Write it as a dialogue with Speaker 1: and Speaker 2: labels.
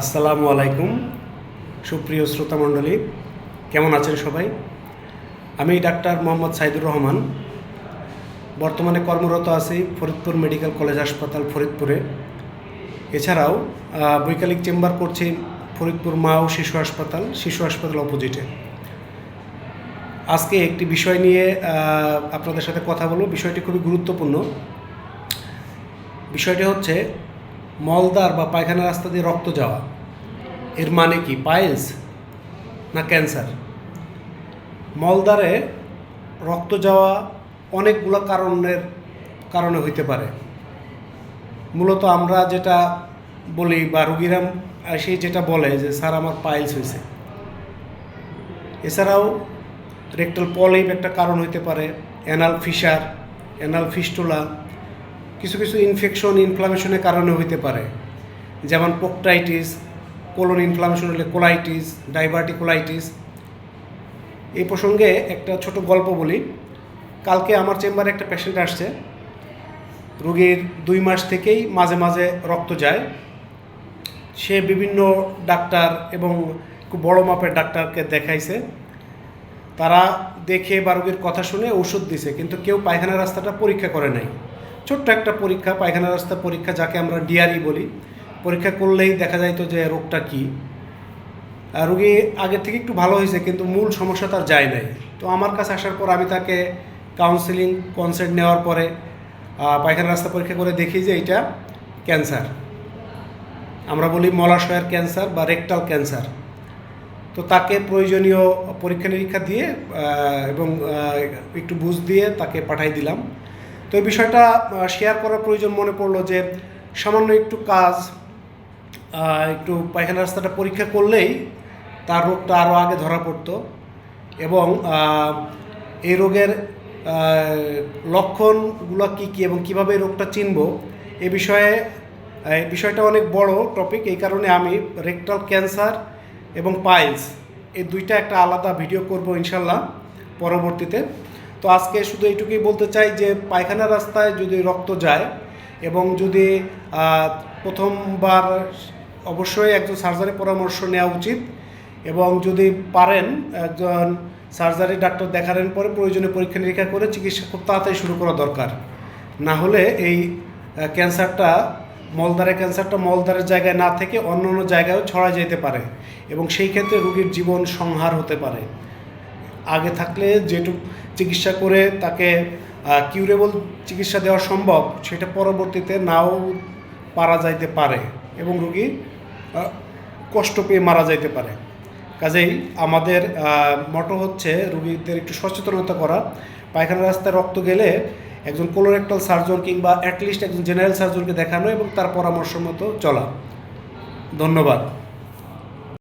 Speaker 1: আসসালামু আলাইকুম, সুপ্রিয় শ্রোতা মণ্ডলী। কেমন আছেন সবাই? আমি ডাক্তার মোহাম্মদ সাইদুর রহমান। বর্তমানে কর্মরত আছি ফরিদপুর মেডিকেল কলেজ হাসপাতাল ফরিদপুরে। এছাড়াও বৈকালিক চেম্বার করছি ফরিদপুর মা ও শিশু হাসপাতাল শিশু হাসপাতাল অপোজিটে। আজকে একটি বিষয় নিয়ে আপনাদের সাথে কথা বলব। বিষয়টি খুবই গুরুত্বপূর্ণ। বিষয়টি হচ্ছে মলদার বা পায়খানা রাস্তা দিয়ে রক্ত যাওয়া। এর মানে কি? পাইলস না ক্যান্সার? মলদারে রক্ত যাওয়া অনেকগুলো কারণের কারণে হইতে পারে। মূলত আমরা যেটা বলি বা রুগীরা এসে যেটা বলে যে, স্যার, আমার পাইলস হয়েছে এছাড়াও রেক্টাল পলিপ একটা কারণ হইতে পারে, অ্যানাল ফিশার, অ্যানাল ফিস্টুলা কিছু কিছু ইনফেকশন ইনফ্লামেশনের কারণে হইতে পারে। যেমন পোকটাইটিস কোলন ইনফ্লামেশন হলে কোলাইটিস ডাইভার্টিকুলাইটিস এই প্রসঙ্গে একটা ছোট গল্প বলি। কালকে আমার চেম্বারে একটা পেশেন্ট আসছে। রোগীর দুই মাস থেকেই মাঝে মাঝে রক্ত যায়। সে বিভিন্ন ডাক্তার এবং খুব বড় মাপের ডাক্তারকে দেখাইছে। তারা দেখে বা রোগীর কথা শুনে ওষুধ দিছে, কিন্তু কেউ পায়খানা রাস্তাটা পরীক্ষা করে নাই। ছোট্ট একটা পরীক্ষা, পায়খানা রাস্তা পরীক্ষা যাকে আমরা ডিআরই বলি। পরীক্ষা করলেই দেখা যাইতো যে রোগটা কী। রুগী আগের থেকে একটু ভালো হয়েছে, কিন্তু মূল সমস্যা তার যায় নাই। তো আমার কাছে আসার পর আমি তাকে কাউন্সিলিং কনসেন্ট নেওয়ার পরে পায়খানা রাস্তা পরীক্ষা করে দেখি যে এটা ক্যান্সার আমরা বলি মলাশয়ের ক্যান্সার বা রেকটাল ক্যান্সার তো তাকে প্রয়োজনীয় পরীক্ষা নিরীক্ষা দিয়ে এবং একটু বুঝ দিয়ে তাকে পাঠাই দিলাম। তো এই বিষয়টা শেয়ার করার প্রয়োজন মনে পড়ল যে, সামান্য একটু কাজ একটু পায়খানা রাস্তাটা পরীক্ষা করলেই তার রোগটা আরও আগে ধরা পড়তো এবং এই রোগের লক্ষণগুলো কী কী এবং কীভাবে রোগটা চিনব, এ বিষয়ে বিষয়টা অনেক বড় টপিক এই কারণে আমি রেকটাল ক্যান্সার এবং পাইলস এই দুইটা একটা আলাদা ভিডিও করব ইনশাল্লাহ পরবর্তীতে। তো আজকে শুধু এইটুকুই বলতে চাই যে পায়খানা রাস্তায় যদি রক্ত যায় এবং যদি প্রথমবার অবশ্যই একজন সার্জারি পরামর্শ নেওয়া উচিত এবং যদি পারেন একজন সার্জারি ডাক্তার দেখানোর পরে প্রয়োজনীয় পরীক্ষা নিরীক্ষা করে চিকিৎসা খুব তাড়াতাড়ি শুরু করা দরকার। না হলে এই ক্যান্সারটা মলদারের ক্যান্সারটা মলদারের জায়গায় না থেকে অন্য অন্য জায়গায়ও ছড়া যেতে পারে এবং সেই ক্ষেত্রে রোগীর জীবন সংহার হতে পারে। আগে থাকলে যেটুক চিকিৎসা করে তাকে কিউরেবল চিকিৎসা দেওয়া সম্ভব, সেটা পরবর্তীতে নাও পারা যাইতে পারে এবং রুগী কষ্ট পেয়ে মারা যাইতে পারে। কাজেই আমাদের মটো হচ্ছে রুগীদের একটু সচেতনতা করা। পায়খানা রাস্তায় রক্ত গেলে একজন কোলোরেক্টাল সার্জন কিংবা অ্যাটলিস্ট একজন জেনারেল সার্জনকে দেখানো এবং তার পরামর্শ মতো চলা। ধন্যবাদ।